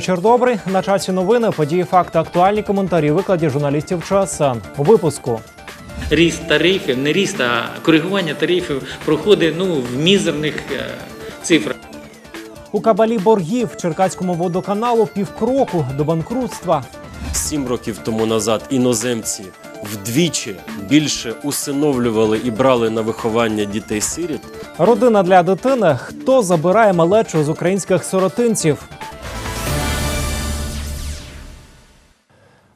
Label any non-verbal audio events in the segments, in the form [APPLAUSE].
Вечір добрий. На часі новини, події, факти, актуальні коментарі. Викладі журналістів ЧСН. У випуску ріст тарифів, не ріст, а коригування тарифів проходить ну, в мізерних е, цифрах. у кабалі боргів Черкаському водоканалу півкроку до банкрутства. Сім років тому назад іноземці вдвічі більше усиновлювали і брали на виховання дітей-сиріт. Родина для дитини. Хто забирає малечу з українських сиротинців?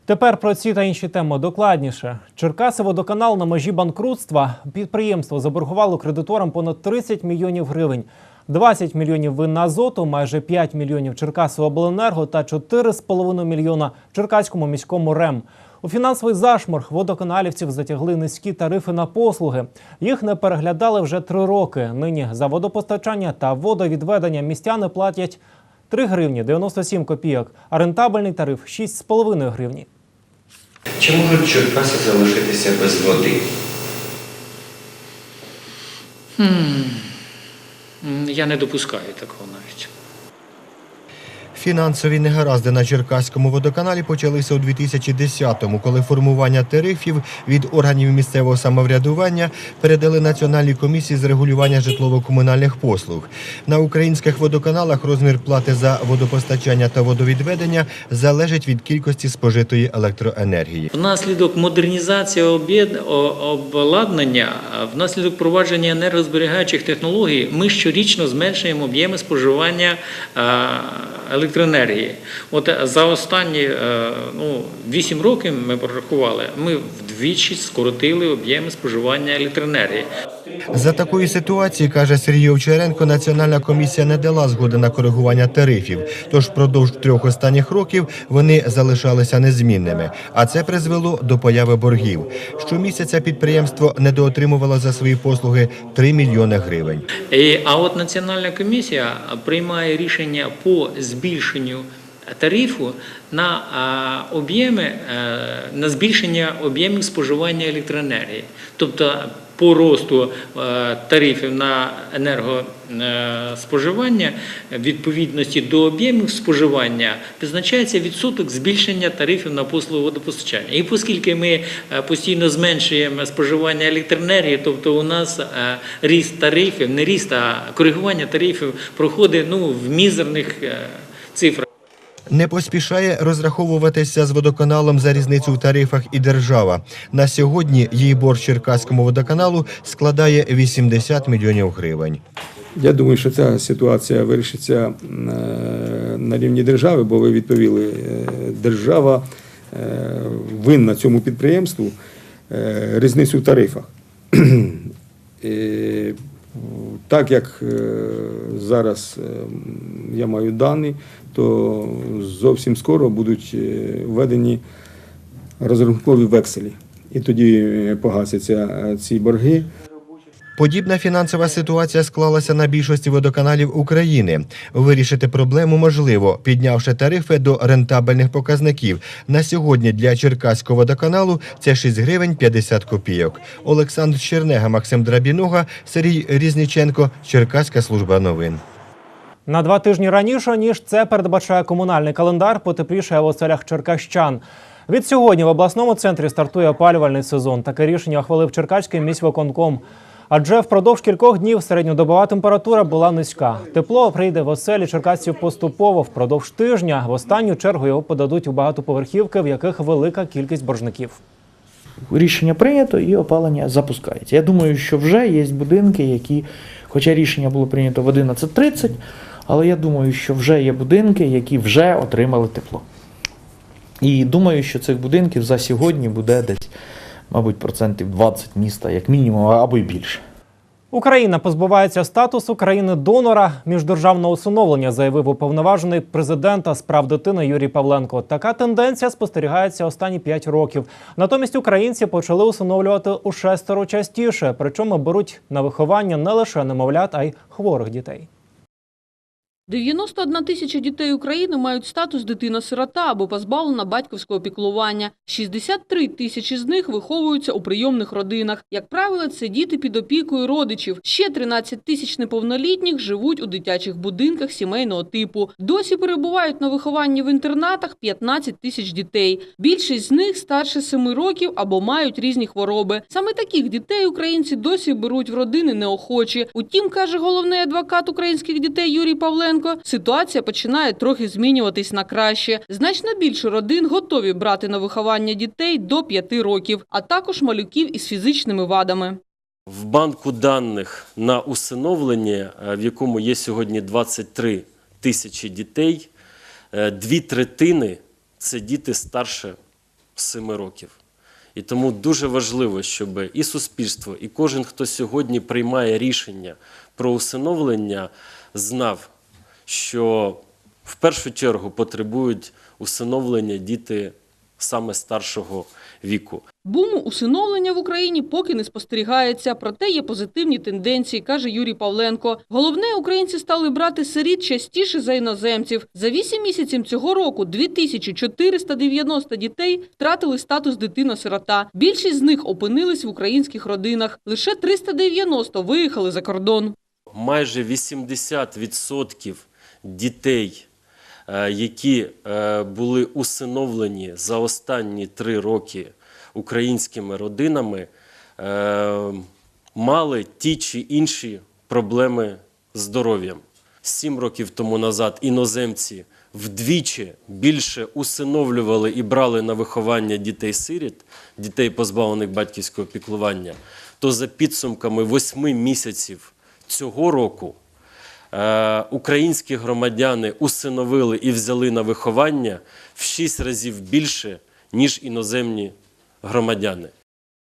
Тепер про ці та інші теми докладніше. Черкаси водоканал на межі банкрутства. Підприємство заборгувало кредиторам понад 30 мільйонів гривень. 20 мільйонів винна азоту, майже 5 мільйонів Черкасиобленерго та 4,5 мільйона Черкаському міському РЕМ. У фінансовий зашморг водоканалівців затягли низькі тарифи на послуги. Їх не переглядали вже три роки. Нині за водопостачання та водовідведення містяни платять 3 гривні 97 копійок, а рентабельний тариф 6,5 гривні. Чи можуть Черкаси залишитися без води? Я не допускаю такого навіть. Фінансові негаразди на Черкаському водоканалі почалися у 2010-му, коли формування тарифів від органів місцевого самоврядування передали Національній комісії з регулювання житлово-комунальних послуг. На українських водоканалах розмір плати за водопостачання та водовідведення залежить від кількості спожитої електроенергії. Внаслідок модернізації обладнання, внаслідок впровадження енергозберігаючих технологій, ми щорічно зменшуємо об'єми споживання електроенергії. От е, за останні е, ну, 8 років ми порахували, ми вдвічі скоротили об'єми споживання електроенергії. За такої ситуації, каже Сергій Овчаренко, Національна комісія не дала згоди на коригування тарифів. Тож впродовж трьох останніх років вони залишалися незмінними. А це призвело до появи боргів. Щомісяця підприємство недоотримувало за свої послуги 3 мільйони гривень. А от Національна комісія приймає рішення по збільшенню тарифу на об'єми, е, на збільшення об'ємів споживання електроенергії. Тобто по росту е, тарифів на енергоспоживання відповідності до об'ємів споживання визначається відсоток збільшення тарифів на послуги водопостачання. І оскільки ми е, постійно зменшуємо споживання електроенергії, тобто у нас е, ріст тарифів, не ріст, а коригування тарифів проходить ну, в мізерних цифрах. Не поспішає розраховуватися з водоканалом за різницю в тарифах і держава. На сьогодні її борг Черкаському водоканалу складає 80 мільйонів гривень. Я думаю, що ця ситуація вирішиться е, на рівні держави, бо ви відповіли, е, держава е, винна цьому підприємству різницю в тарифах. [CLEARS THROAT] Так як зараз я маю дані, то зовсім скоро будуть е, введені розрахункові векселі. І тоді е, погасяться е, ці борги. Подібна фінансова ситуація склалася на більшості водоканалів України. Вирішити проблему можливо, піднявши тарифи до рентабельних показників. На сьогодні для Черкаського водоканалу це 6 гривень 50 копійок. Олександр Чернега, Максим Драбінога, Сергій Різниченко, Черкаська служба новин. На два тижні раніше, ніж це передбачає комунальний календар, потеплішає в оселях черкащан. Від сьогодні в обласному центрі стартує опалювальний сезон. Таке рішення ухвалив Черкаський міськвиконком. Адже впродовж кількох днів середньодобова температура була низька. Тепло прийде в оселі черкасців поступово впродовж тижня. В останню чергу його подадуть у багатоповерхівки, в яких велика кількість боржників. Рішення прийнято і опалення запускається. Я думаю, що вже є будинки, які, хоча рішення було прийнято в 11.30, але я думаю, що вже є будинки, які вже отримали тепло. І думаю, що цих будинків за сьогодні буде десь, мабуть, процентів 20 міста, як мінімум, або й більше. Україна позбувається статусу країни-донора міждержавного усиновлення, заявив уповноважений президента з прав дитини Юрій Павленко. Така тенденція спостерігається останні 5 років. Натомість українці почали усиновлювати у шестеро частіше, причому беруть на виховання не лише немовлят, а й хворих дітей. 91 тисяча дітей України мають статус дитина-сирота або позбавлена батьківського піклування. 63 тисячі з них виховуються у прийомних родинах. Як правило, це діти під опікою родичів. Ще 13 тисяч неповнолітніх живуть у дитячих будинках сімейного типу. Досі перебувають на вихованні в інтернатах 15 тисяч дітей. Більшість з них старше 7 років або мають різні хвороби. Саме таких дітей українці досі беруть в родини неохочі. Утім, каже головний адвокат українських дітей Юрій Павленко, ситуація починає трохи змінюватись на краще. Значно більше родин готові брати на виховання дітей до 5 років, а також малюків із фізичними вадами. В банку даних на усиновлення, е, в якому є сьогодні 23 тисячі дітей, е, дві третини це діти старше 7 років. І тому дуже важливо, щоб і суспільство, і кожен, хто сьогодні приймає рішення про усиновлення, знав, що в першу чергу потребують усиновлення діти саме старшого віку. Буму усиновлення в Україні поки не спостерігається, проте є позитивні тенденції, каже Юрій Павленко. Головне, українці стали брати сиріт частіше за іноземців. За вісім місяців цього року 2490 дітей втратили статус дитина-сирота. Більшість з них опинились в українських родинах. Лише 390 виїхали за кордон. майже 80% дітей, е, які е, були усиновлені за останні три роки українськими родинами, е, мали ті чи інші проблеми з здоров'ям. Сім років тому назад іноземці вдвічі більше усиновлювали і брали на виховання дітей-сиріт, дітей, позбавлених батьківського піклування, то за підсумками восьми місяців цього року українські громадяни усиновили і взяли на виховання в шість разів більше, ніж іноземні громадяни.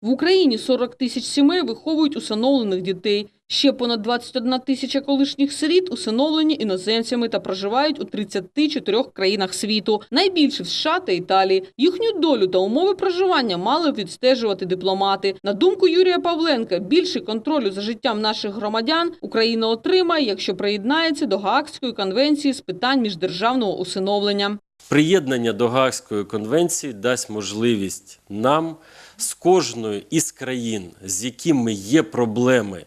В Україні 40 тисяч сімей виховують усиновлених дітей. Ще понад 21 тисяча колишніх сиріт усиновлені іноземцями та проживають у 34 країнах світу. Найбільше в США та Італії. Їхню долю та умови проживання мали відстежувати дипломати. На думку Юрія Павленка, більше контролю за життям наших громадян Україна отримає, якщо приєднається до Гаагської конвенції з питань міждержавного усиновлення. Приєднання до Гаагської конвенції дасть можливість нам з кожної із країн, з якими є проблеми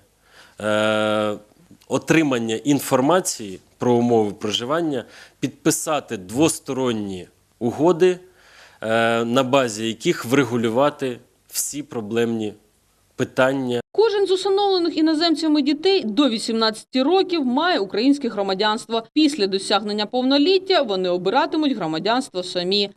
отримання інформації про умови проживання, підписати двосторонні угоди, е, на базі яких врегулювати всі проблемні питання Кожен з усиновлених іноземцями дітей до 18 років має українське громадянство. Після досягнення повноліття вони обиратимуть громадянство самі.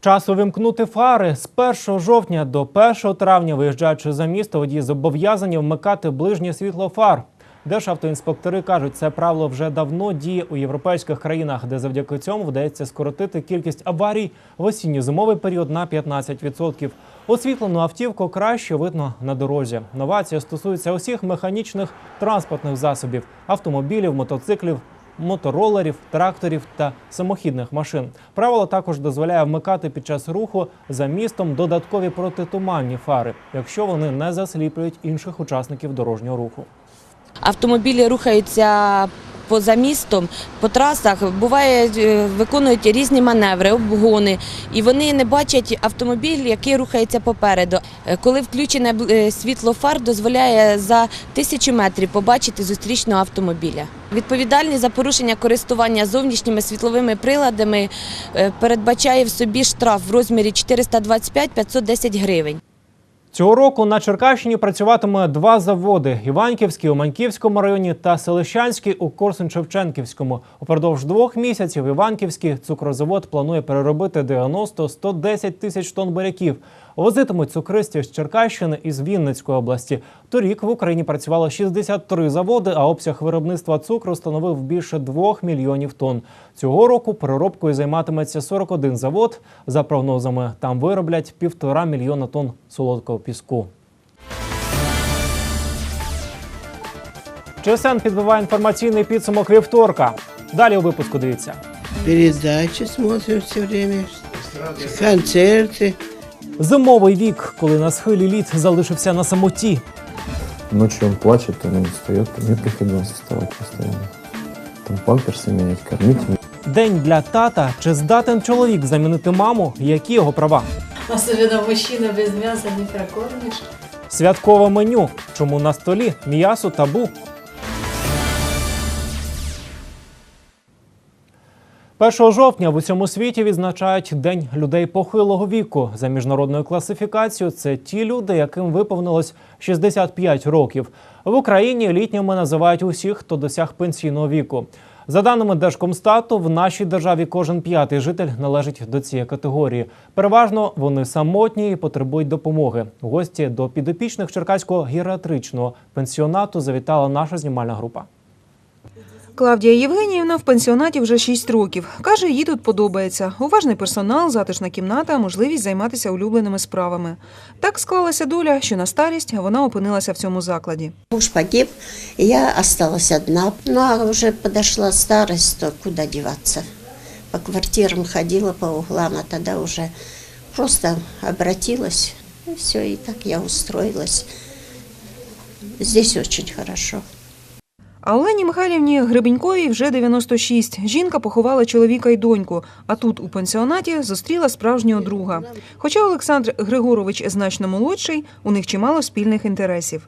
Час увімкнути фари з 1 жовтня до 1 травня, виїжджаючи за місто, водії зобов'язані вмикати ближнє світло фар. Державтоінспектори кажуть, це правило вже давно діє у європейських країнах, де завдяки цьому вдається скоротити кількість аварій в осінньо-зимовий період на 15%. Освітлену автівку краще видно на дорозі. Новація стосується усіх механічних транспортних засобів автомобілів, мотоциклів, моторолерів, тракторів та самохідних машин. Правило також дозволяє вмикати під час руху за містом додаткові протитуманні фари, якщо вони не засліплюють інших учасників дорожнього руху. Автомобілі рухаються поза містом, по трасах, буває, е, виконують різні маневри, обгони, і вони не бачать автомобіль, який рухається попереду. Е, Коли включене е, світло фар, дозволяє за тисячу метрів побачити зустрічного автомобіля. Відповідальність за порушення користування зовнішніми світловими приладами передбачає в собі штраф в розмірі 425-510 гривень. Цього року на Черкащині працюватиме два заводи: Іванківський у Маньківському районі та Селищанський у Корсун-Шевченківському. Упродовж двох місяців Іванківський цукрозавод планує переробити 90-110 тисяч тонн буряків. Возитимуть цукристів з Черкащини і з Вінницької області. Торік в Україні працювало 63 заводи, а обсяг виробництва цукру становив більше 2 мільйонів тонн. Цього року переробкою займатиметься 41 завод. За прогнозами, там вироблять півтора мільйона тонн солодкого піску. ЧСН підбиває інформаційний підсумок вівторка. Далі у випуску дивіться. Передачи смотрим все время, концерты. Зимовий вік, коли на схилі лід залишився на самоті. Ночью он плачет, он не встает. Мне приходилось вставать постоянно. Там памперсы менять, кормить. День для тата. Чи здатен чоловік замінити маму? Які його права? Особенно мужчина без мяса не прокормишь. Святкове меню. Чому на столі м'ясо табу? 1 жовтня в усьому світі відзначають День людей похилого віку. За міжнародною класифікацією це ті люди, яким виповнилось 65 років. В Україні літніми називають усіх, хто досяг пенсійного віку. За даними Держкомстату, в нашій державі кожен п'ятий житель належить до цієї категорії. Переважно вони самотні і потребують допомоги. Гості до підопічних Черкаського геріатричного пенсіонату завітала наша знімальна група. Клавдія Євгеніївна в пенсіонаті вже 6 років. Каже, їй тут подобається. Уважний персонал, затишна кімната, можливість займатися улюбленими справами. Так склалася доля, що на старість вона опинилася в цьому закладі. Муж погиб, я осталась одна. Ну, а уже подошла старость, то куда деваться? По квартирам ходила, по углам, а тогда уже просто обратилась. И все, и так я устроилась. Здесь очень хорошо. А Олені Михайлівні Гребеньковій вже 96. Жінка поховала чоловіка й доньку, а тут у пенсіонаті зустріла справжнього друга. Хоча Олександр Григорович значно молодший, у них чимало спільних інтересів.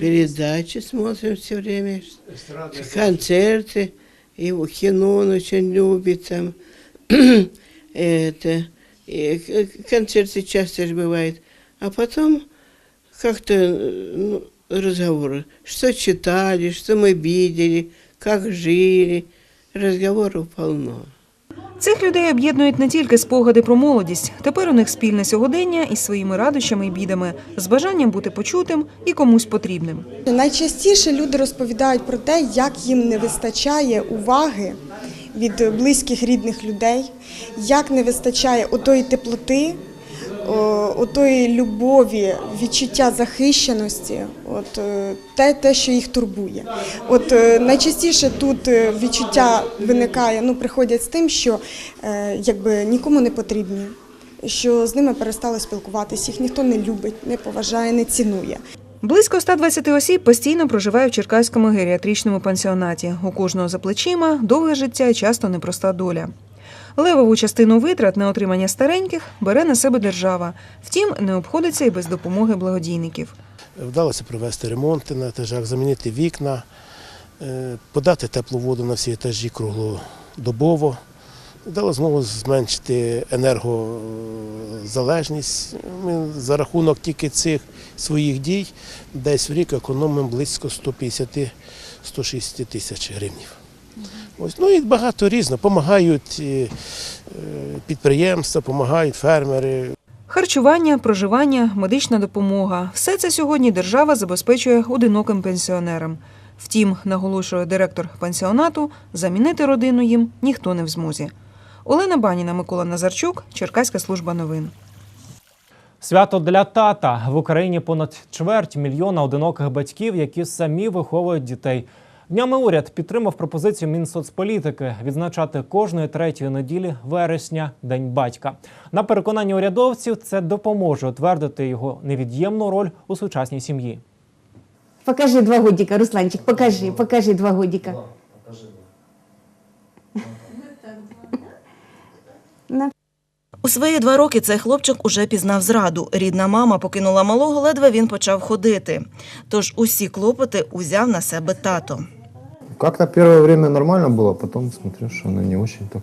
Передачи смотрим все время, концерты, его кино он очень любит там. Это, и к- концерты часто же бывает. А потом как-то э, ну, разговоры, что читали, что мы видели, как жили. Разговоров полно. Цих людей об'єднують не тільки спогади про молодість. Тепер у них спільне сьогодення із своїми радощами і бідами, з бажанням бути почутим і комусь потрібним. Найчастіше люди розповідають про те, як їм не вистачає уваги від близьких рідних людей, як не вистачає отої теплоти, отої любові, відчуття захищеності, от е, те, те, що їх турбує. От е, найчастіше тут е, відчуття виникає, ну приходять з тим, що якби нікому не потрібні. Що з ними перестали спілкуватися, їх ніхто не любить, не поважає, не цінує. Близько 120 осіб постійно проживає в Черкаському геріатричному пансіонаті. У кожного за плечима довге життя і часто непроста доля. Левову частину витрат на отримання стареньких бере на себе держава. Втім, не обходиться і без допомоги благодійників. Вдалося провести ремонти на етажах, замінити вікна, е, подати теплу воду на всі етажі круглодобово. Вдалося знову зменшити енергозалежність. Ми за рахунок тільки цих своїх дій десь в рік економимо близько 150-160 тисяч гривнів. Ось, ну і багато різно. Помагають е, е, підприємства, допомагають фермери. Харчування, проживання, медична допомога все це сьогодні держава забезпечує одиноким пенсіонерам. Втім, наголошує директор пансіонату, замінити родину їм ніхто не в змозі. Олена Баніна, Микола Назарчук, Черкаська служба новин. Свято для тата в Україні понад чверть мільйона одиноких батьків, які самі виховують дітей. Днями уряд підтримав пропозицію Мінсоцполітики відзначати кожної третьої неділі вересня День батька. На переконанні урядовців це допоможе утвердити його невід'ємну роль у сучасній сім'ї. Покажи два годика, Русланчик, покажи, покажи два годика. У свої два роки цей хлопчик уже пізнав зраду. Рідна мама покинула малого, ледве він почав ходити. Тож усі клопоти узяв на себе тато Как-то первое время нормально было, потом смотрю, что она не очень так.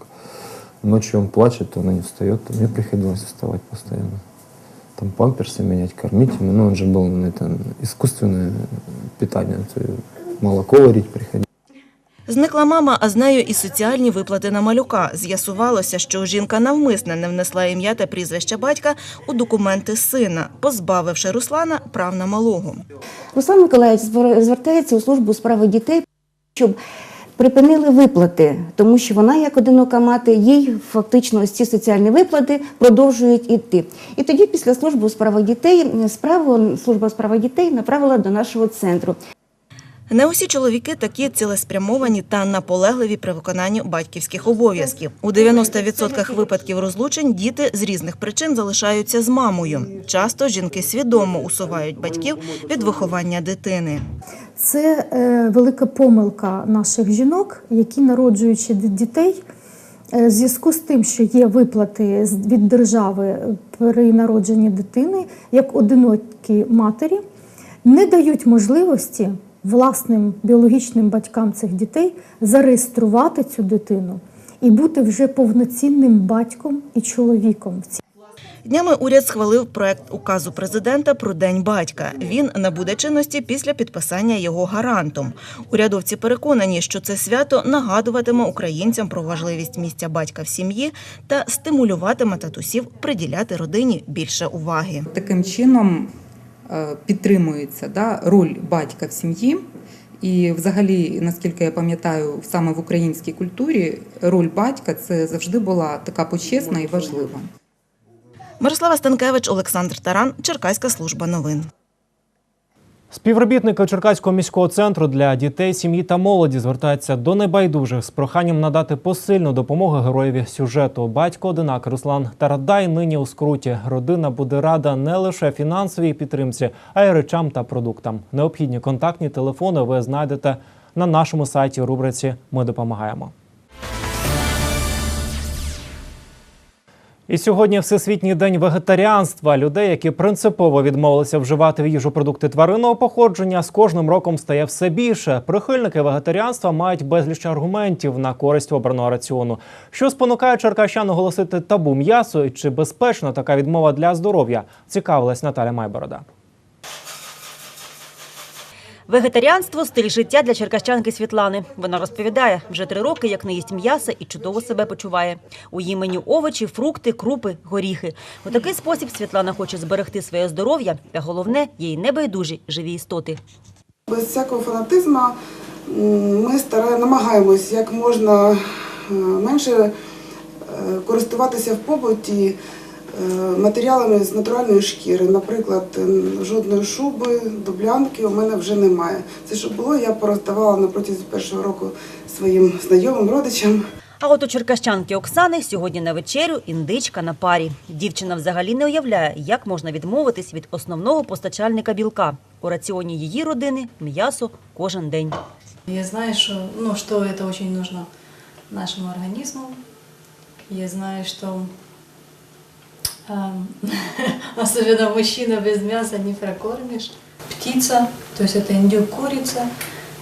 Ночью он плачет, то она не встает, то мне приходилось вставать постоянно. Там памперсы менять, кормить ему. Ну, он же был, ну, это искусственное питание, то есть молоко варить приходилось. Зникла мама, а з нею і соціальні виплати на малюка. З'ясувалося, що жінка навмисне не внесла ім'я та прізвище батька у документи сина, позбавивши Руслана прав на малого. Руслан Миколаївич звер- звертається у службу у справи дітей, щоб припинили виплати, тому що вона, як одинока мати, їй фактично ось ці соціальні виплати продовжують іти. І тоді, після служби у справах дітей, справу служба у справах дітей направила до нашого центру. Не усі чоловіки такі цілеспрямовані та наполегливі при виконанні батьківських обов'язків. У 90% випадків розлучень діти з різних причин залишаються з мамою. Часто жінки свідомо усувають батьків від виховання дитини. Це е, велика помилка наших жінок, які народжуючи дітей, е, в зв'язку з тим, що є виплати від держави при народженні дитини, як одинокі матері, не дають можливості власним біологічним батькам цих дітей зареєструвати цю дитину і бути вже повноцінним батьком і чоловіком Днями уряд схвалив проект указу президента про День батька. Він набуде чинності після підписання його гарантом. Урядовці переконані, що це свято нагадуватиме українцям про важливість місця батька в сім'ї та стимулюватиме татусів приділяти родині більше уваги. Таким чином підтримується да, роль батька в сім'ї. І, взагалі, наскільки я пам'ятаю, саме в українській культурі роль батька це завжди була така почесна і важлива. Мирослава Станкевич, Олександр Таран, Черкаська служба новин. Співробітники Черкаського міського центру для дітей, сім'ї та молоді звертаються до небайдужих з проханням надати посильну допомогу героєві сюжету. Батько одинак Руслан Тарадай нині у скруті. Родина буде рада не лише фінансовій підтримці, а й речам та продуктам. Необхідні контактні телефони ви знайдете на нашому сайті у рубриці Ми допомагаємо. І сьогодні Всесвітній день вегетаріанства. Людей, які принципово відмовилися вживати в їжу продукти тваринного походження, з кожним роком стає все більше. Прихильники вегетаріанства мають безліч аргументів на користь обраного раціону. Що спонукає черкащан оголосити табу м'ясо і чи безпечна така відмова для здоров'я? Цікавилась Наталя Майборода. Вегетаріанство стиль життя для черкащанки Світлани. Вона розповідає, вже три роки як не їсть м'яса і чудово себе почуває. У її меню овочі, фрукти, крупи, горіхи. У такий спосіб Світлана хоче зберегти своє здоров'я та головне їй небайдужі живі істоти. Без всякого фанатизму ми стараємо, намагаємось як можна е, менше е, користуватися в побуті матеріалами з натуральної шкіри. Наприклад, жодної шуби, дублянки у мене вже немає. Це що було, я пороздавала на протязі першого року своїм знайомим родичам. А от у черкащанки Оксани сьогодні на вечерю індичка на парі. Дівчина взагалі не уявляє, як можна відмовитись від основного постачальника білка. У раціоні її родини м'ясо кожен день. Я знаю, что, ну, что это очень нужно нашему организму. Я знаю, эм, [LAUGHS] особенно мужчина без мяса не прокормишь. Птица, то есть это индюк, курица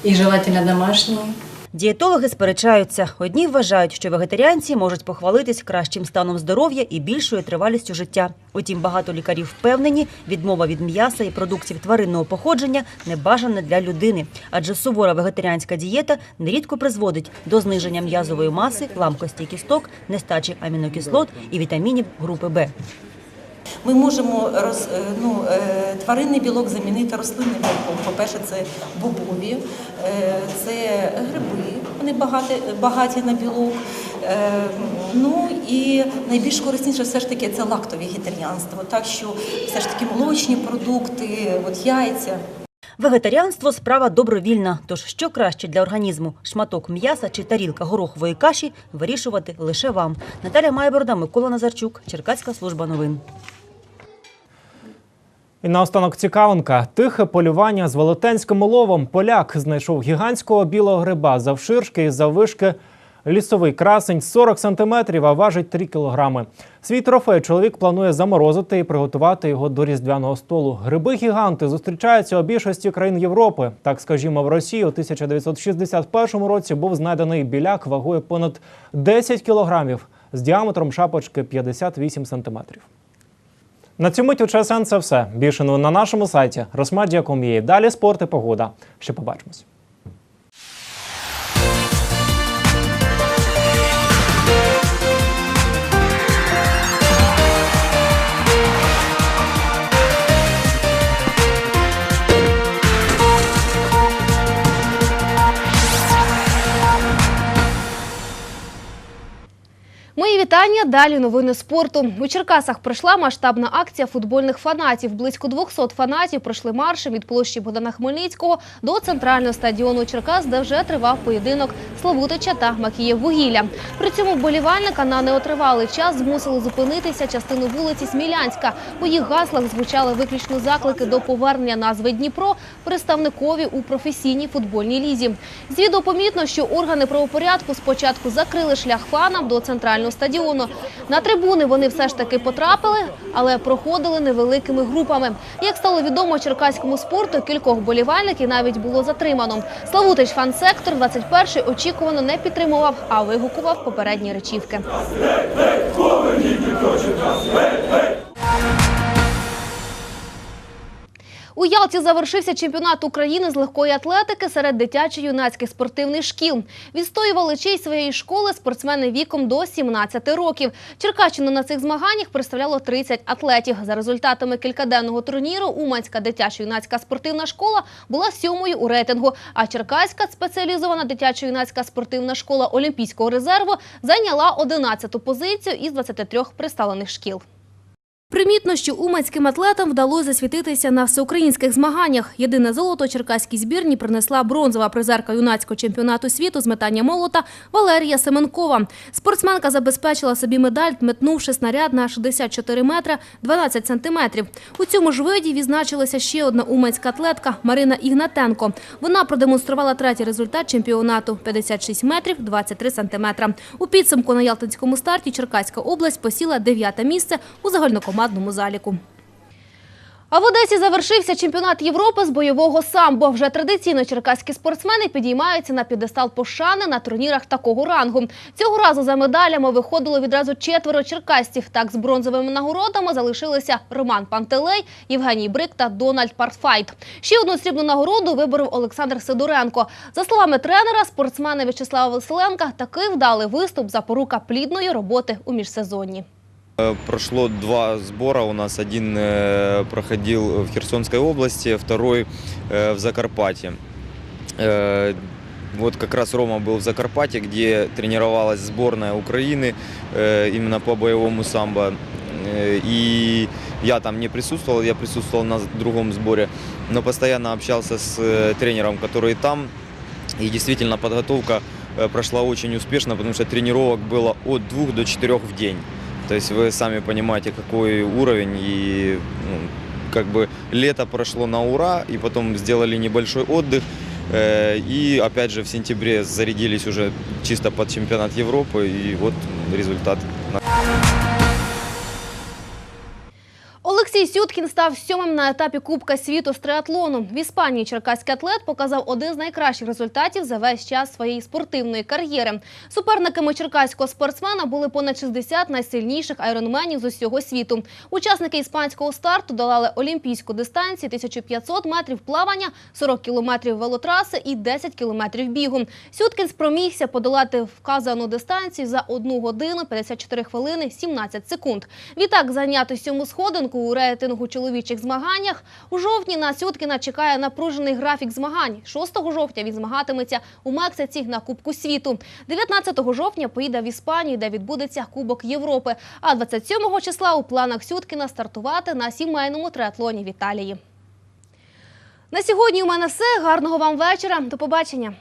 и желательно домашние. Дієтологи сперечаються. Одні вважають, що вегетаріанці можуть похвалитись кращим станом здоров'я і більшою тривалістю життя. Утім, багато лікарів впевнені, відмова від м'яса і продуктів тваринного походження не бажана для людини, адже сувора вегетаріанська дієта нерідко призводить до зниження м'язової маси, ламкості кісток, нестачі амінокислот і вітамінів групи Б. Ми можемо роз, е, ну, е, тваринний білок замінити рослинним білком. По-перше, це бобові, е, це гриби, вони багаті, багаті на білок. Ну і найбільш корисніше все ж таки це лактовегетаріанство. Так що все ж таки молочні продукти, от яйця. Вегетаріанство справа добровільна. Тож що краще для організму шматок м'яса чи тарілка горохової каші вирішувати лише вам. Наталя Майборода, Микола Назарчук, Черкаська служба новин. І наостанок цікавинка. Тихе полювання з велетенським уловом. Поляк знайшов гігантського білого гриба завширшки і заввишки лісовий красень 40 сантиметрів, а важить 3 кілограми. Свій трофей чоловік планує заморозити і приготувати його до різдвяного столу. Гриби-гіганти зустрічаються у більшості країн Європи. Так, скажімо, в Росії у 1961 році був знайдений біляк вагою понад 10 кілограмів з діаметром шапочки 58 сантиметрів. На цю мить у ЧСН це все. Більше новин на нашому сайті Росмедіа.com.ua. Далі спорт і погода. Ще побачимось. Вітання. Далі новини спорту. У Черкасах пройшла масштабна акція футбольних фанатів. Близько 200 фанатів пройшли маршем від площі Богдана Хмельницького до центрального стадіону Черкас, де вже тривав поєдинок Славутича та Макієв Вугілля. При цьому вболівальника на неотривалий час змусили зупинитися частину вулиці Смілянська. У їх гаслах звучали виключно заклики до повернення назви Дніпро представникові у професійній футбольній лізі. З відео помітно, що органи правопорядку спочатку закрили шлях фанам до центрального стадіону. На трибуни вони все ж таки потрапили, але проходили невеликими групами. Як стало відомо черкаському спорту, кількох болівальників навіть було затримано. Славутич фан-сектор 21-й очікувано не підтримував, а вигукував попередні речівки. У Ялті завершився чемпіонат України з легкої атлетики серед дитячо-юнацьких спортивних шкіл. Відстоювали честь своєї школи спортсмени віком до 17 років. Черкащину на цих змаганнях представляло 30 атлетів. За результатами кількаденного турніру Уманська дитячо-юнацька спортивна школа була сьомою у рейтингу, а Черкаська спеціалізована дитячо-юнацька спортивна школа Олімпійського резерву зайняла 11-ту позицію із 23 представлених шкіл. Примітно, що уманським атлетам вдалося засвітитися на всеукраїнських змаганнях. Єдине золото черкаській збірні принесла бронзова призерка юнацького чемпіонату світу з метання молота Валерія Семенкова. Спортсменка забезпечила собі медаль, метнувши снаряд на 64 метри 12 сантиметрів. У цьому ж виді відзначилася ще одна уманська атлетка Марина Ігнатенко. Вона продемонструвала третій результат чемпіонату – 56 метрів 23 сантиметра. У підсумку на Ялтинському старті Черкаська область посіла дев'яте місце у загальнокомандному заліку. А в Одесі завершився чемпіонат Європи з бойового самбо. Вже традиційно черкаські спортсмени підіймаються на підестал пошани на турнірах такого рангу. Цього разу за медалями виходило відразу четверо черкасців. Так, з бронзовими нагородами залишилися Роман Пантелей, Євгеній Брик та Дональд Партфайт. Ще одну срібну нагороду виборов Олександр Сидоренко. За словами тренера, спортсмени В'ячеслава Василенка таки вдали виступ запорука плідної роботи у міжсезонні. Э, Прошло два сбора у нас. Один э, проходил в Херсонской области, второй э, в Закарпатье. Э, Вот как раз Рома был в Закарпатье, где тренировалась сборная Украины э, именно по боевому самбо. Э, И я там не присутствовал, я присутствовал на другом сборе, но постоянно общался с э, тренером, который там. И действительно подготовка э, прошла очень успешно, потому что тренировок было от двух до четырех в день. То есть вы сами понимаете, какой уровень. И ну, как бы лето прошло на ура, и потом сделали небольшой отдых. Э, И опять же в сентябре зарядились уже чисто под чемпионат Европы. И вот результат. Олексій Сюткін став сьомим на етапі Кубка світу з триатлону. В Іспанії черкаський атлет показав один з найкращих результатів за весь час своєї спортивної кар'єри. Суперниками черкаського спортсмена були понад 60 найсильніших айронменів з усього світу. Учасники іспанського старту долали олімпійську дистанцію 1500 метрів плавання, 40 кілометрів велотраси і 10 кілометрів бігу. Сюткін спромігся подолати вказану дистанцію за 1 годину 54 хвилини 17 секунд. Відтак зайняти сьому сходинку у рейтингу чоловічих змаганнях. У жовтні на Сюткіна чекає напружений графік змагань. 6 жовтня він змагатиметься у Мексиці на Кубку світу. 19 жовтня поїде в Іспанію, де відбудеться Кубок Європи. А 27 числа у планах Сюткіна стартувати на сімейному триатлоні в Італії. На сьогодні у мене все. Гарного вам вечора. До побачення.